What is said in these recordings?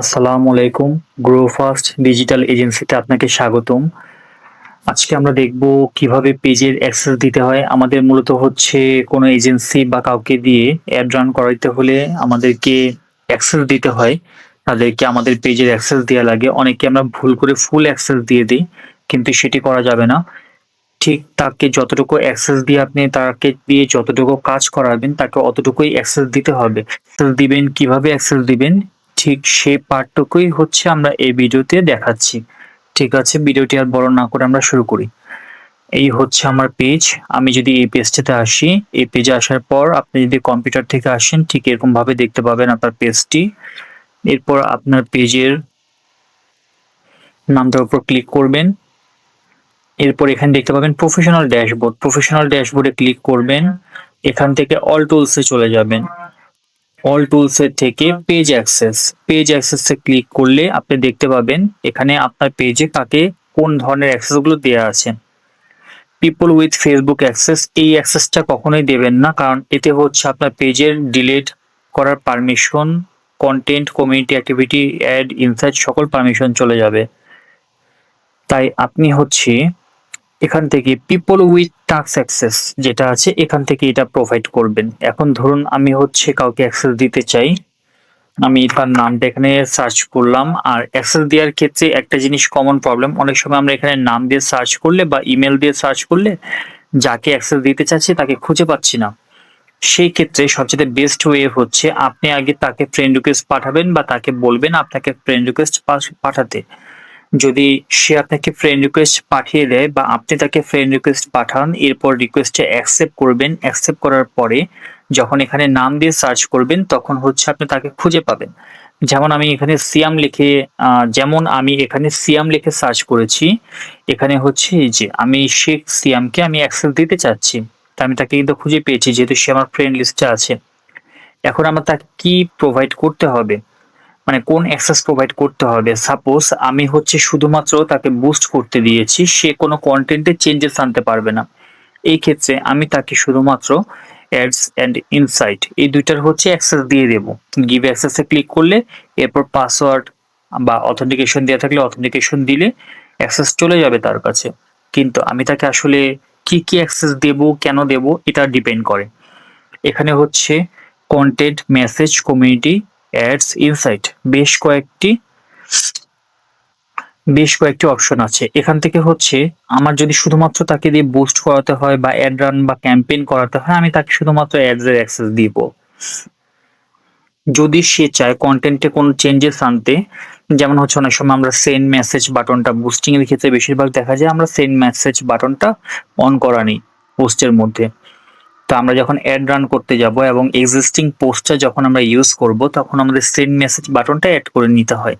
আসসালামু আলাইকুম। Grow fast digital এজেন্সিতে আপনাকে স্বাগতম। আজকে আমরা দেখব কীভাবে পেজের অ্যাক্সেস দিতে হয়। আমাদের মূলত হচ্ছে কোনো এজেন্সি বা কাউকে দিয়ে অ্যাড রান করাইতে হলে আমাদেরকে অ্যাক্সেস দিতে হয়। তাদেরকে আমাদের পেজের অ্যাক্সেস দেওয়া লাগে। অনেকে আমরা ভুল করে ফুল অ্যাক্সেস দিয়ে দিই, কিন্তু সেটি করা যাবে না। ঠিক তাকে যতটুকু অ্যাক্সেস দিয়ে আপনি তাকে দিয়ে যতটুকু কাজ করাবেন, তাকে অতটুকুই অ্যাক্সেস দিতে হবে। দিবেন, কীভাবে অ্যাক্সেস দিবেন? ঠিক সে পার্টটুকুই হচ্ছে আমরা এই ভিডিওতে দেখাচ্ছি। ঠিক আছে, ভিডিওটি আর বড় না করে আমরা শুরু করি। এই হচ্ছে আমার পেজ আমি যদি এই পেজটাতে আসি, এই পেজে আসার পর আপনি যদি কম্পিউটার থেকে আসেন, ঠিক এরকম ভাবে দেখতে পাবেন আপনার পেজটি এরপর আপনার পেজের নামটার উপর ক্লিক করবেন। এরপর এখানে দেখতে পাবেন প্রফেশনাল ড্যাশবোর্ড প্রফেশনাল ড্যাশবোর্ডে ক্লিক করবেন। এখান থেকে অল টুলসে চলে যাবেন। অল টুলসের থেকে পেজ অ্যাক্সেস পেজ অ্যাক্সেসে ক্লিক করলে আপনি দেখতে পাবেন এখানে আপনার পেজে কাকে কোন ধরনের অ্যাক্সেসগুলো দেওয়া আছে। পিপল উইথ ফেসবুক অ্যাক্সেস এই অ্যাক্সেসটা কখনোই দেবেন না কারণ এতে হচ্ছে আপনার পেজের ডিলিট করার permission content community activity ad insight সকল পারমিশন চলে যাবে। তাই আপনি হচ্ছে এখান থেকে পিপল উইথ টাক্স অ্যাক্সেস যেটা আছে, এখান থেকে এটা প্রোভাইড করবেন। এখন ধরুন আমি হচ্ছে কাউকে অ্যাক্সেস দিতে চাই। আমি তার নামটা এখানে সার্চ করলাম। আর অ্যাক্সেস দেওয়ার ক্ষেত্রে একটা জিনিস কমন প্রবলেম অনেক সময় আমরা এখানে নাম দিয়ে সার্চ করলে বা ইমেল দিয়ে সার্চ করলে যাকে অ্যাক্সেস দিতে চাচ্ছি তাকে খুঁজে পাচ্ছি না। সেই ক্ষেত্রে সবচেয়ে বেস্ট ওয়ে হচ্ছে আপনি আগে তাকে ফ্রেন্ড রিকোয়েস্ট পাঠাবেন বা তাকে বলবেন আপনাকে ফ্রেন্ড রিকোয়েস্ট পাঠাতে। যদি সে আপনাকে ফ্রেন্ড রিকোয়েস্ট পাঠিয়ে দেয় বা আপনি তাকে ফ্রেন্ড রিকোয়েস্ট পাঠান, এরপর রিকোয়েস্টে অ্যাকসেপ্ট করবেন। অ্যাকসেপ্ট করার পরে যখন এখানে নাম দিয়ে সার্চ করবেন, তখন হচ্ছে আপনি তাকে খুঁজে পাবেন। যেমন আমি এখানে সিয়াম লিখে যেমন আমি এখানে সিয়াম লিখে সার্চ করেছি, এখানে হচ্ছে এই যে আমি শেখ সিয়ামকে আমি অ্যাক্সেস দিতে চাচ্ছি। তা আমি তাকে কিন্তু খুঁজে পেয়েছি, যেহেতু সে আমার ফ্রেন্ড লিস্টে আছে। এখন আমার তাকে কি প্রোভাইড করতে হবে? মানে কোন অ্যাক্সেস প্রোভাইড করতে হবে? সাপোজ আমি হচ্ছে শুধুমাত্র তাকে বুস্ট করতে দিয়েছি, সে কোনো কন্টেন্টে চেঞ্জেস আনতে পারবে না। এই ক্ষেত্রে আমি তাকে শুধুমাত্র অ্যাডস অ্যান্ড ইনসাইট এই দুইটার হচ্ছে অ্যাক্সেস দিয়ে দেবো। গিভ অ্যাক্সেসে ক্লিক করলে, এরপর পাসওয়ার্ড বা অথেন্টিকেশন দেওয়া থাকলে অথেন্টিকেশন দিলে অ্যাক্সেস চলে যাবে তার কাছে। কিন্তু আমি তাকে আসলে কি কি অ্যাক্সেস দেব, কেন দেব, এটা ডিপেন্ড করে। এখানে হচ্ছে content message community ads insight বেশ কয়েকটি বেশ কয়েকটি অপশন আছে। এখান থেকে হচ্ছে, আমার যদি শুধুমাত্র তাকে দিয়ে বুস্ট করাতে হয় বা অ্যাড রান বা ক্যাম্পেইন করাতে হয়, আমি তাকে শুধুমাত্র অ্যাডস এর অ্যাক্সেস দিব। যদি সে চায় কন্টেন্টে কোনো চেঞ্জেস আনতে, যেমন হচ্ছে অনেক সময় আমরা সেন্ড মেসেজ বাটনটা বুস্টিং এর ক্ষেত্রে বেশিরভাগ দেখা যায়, আমরা সেন্ড মেসেজ বাটনটা অন করা নেই পোস্টের মধ্যে। তো আমরা যখন অ্যাড রান করতে যাব এবং এক্সিস্টিং পোস্টটা যখন আমরা ইউজ করব, তখন আমাদের সেন্ড মেসেজ বাটনটা অ্যাড করে নিতে হয়।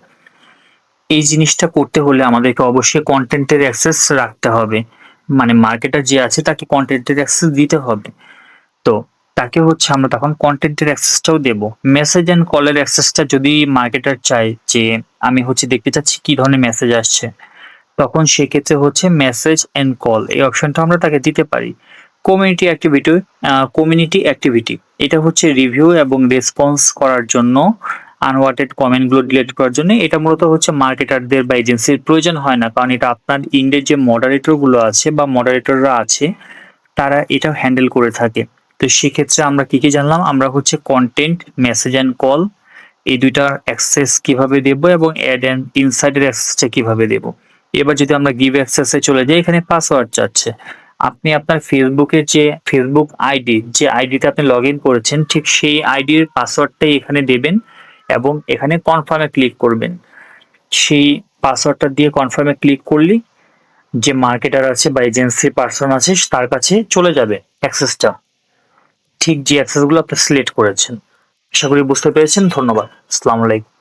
এই জিনিসটা করতে হলে আমাদেরকে অবশ্যই কন্টেন্টের অ্যাক্সেস রাখতে হবে। মানে মার্কেটার যে আছে, তাকে কন্টেন্টের অ্যাক্সেস দিতে হবে। তো তাকে হচ্ছে আমরা তখন কন্টেন্টের অ্যাক্সেসটাও দেব। মেসেজ অ্যান্ড কলের অ্যাক্সেসটা যদি মার্কেটার চাই যে, আমি হচ্ছে দেখতে চাচ্ছি কি ধরনের মেসেজ আসছে, তখন সেক্ষেত্রে হচ্ছে মেসেজ অ্যান্ড কল এই অপশনটা আমরা তাকে দিতে পারি। কমিউনিটি অ্যাক্টিভিটি কমিউনিটি অ্যাক্টিভিটি এটা হচ্ছে রিভিউ এবং রেসপন্স করার জন্য আনওয়ান্টেড কমেন্টগুলো ডিলিট করার জন্য। এটা মূলত হচ্ছে মার্কেটারদের বা এজেন্সির প্রয়োজন হয় না, কারণ এটা আপনার ইন্ডের যে মডারেটরগুলো আছে বা মডারেটররা আছে, তারা এটা হ্যান্ডেল করে থাকে। তো সেক্ষেত্রে আমরা কি কি জানলাম? আমরা হচ্ছে কন্টেন্ট মেসেজ অ্যান্ড কল এই দুইটার অ্যাক্সেস কীভাবে দেব এবং অ্যাড অ্যান্ড ইনসাইডের অ্যাক্সেসটা কীভাবে দেব। এবার যদি আমরা গিভ অ্যাক্সেসে চলে যাই, এখানে পাসওয়ার্ড চাচ্ছে আপনি আপনার ফেসবুকের যে ফেসবুক আইডি যে আইডিতে আপনি লগ করেছেন, ঠিক সেই আইডির পাসওয়ার্ডটাই এখানে দেবেন এবং এখানে কনফার্মে ক্লিক করবেন। সেই পাসওয়ার্ডটা দিয়ে কনফার্মে ক্লিক করলেই যে মার্কেটার আছে বা এজেন্সি পার্সন আছে, তার কাছে চলে যাবে অ্যাক্সেসটা ঠিক যে অ্যাক্সেসগুলো আপনি সিলেক্ট করেছেন। আশা করি বুঝতে পেরেছেন। ধন্যবাদ। আসসালামু আলাইকুম।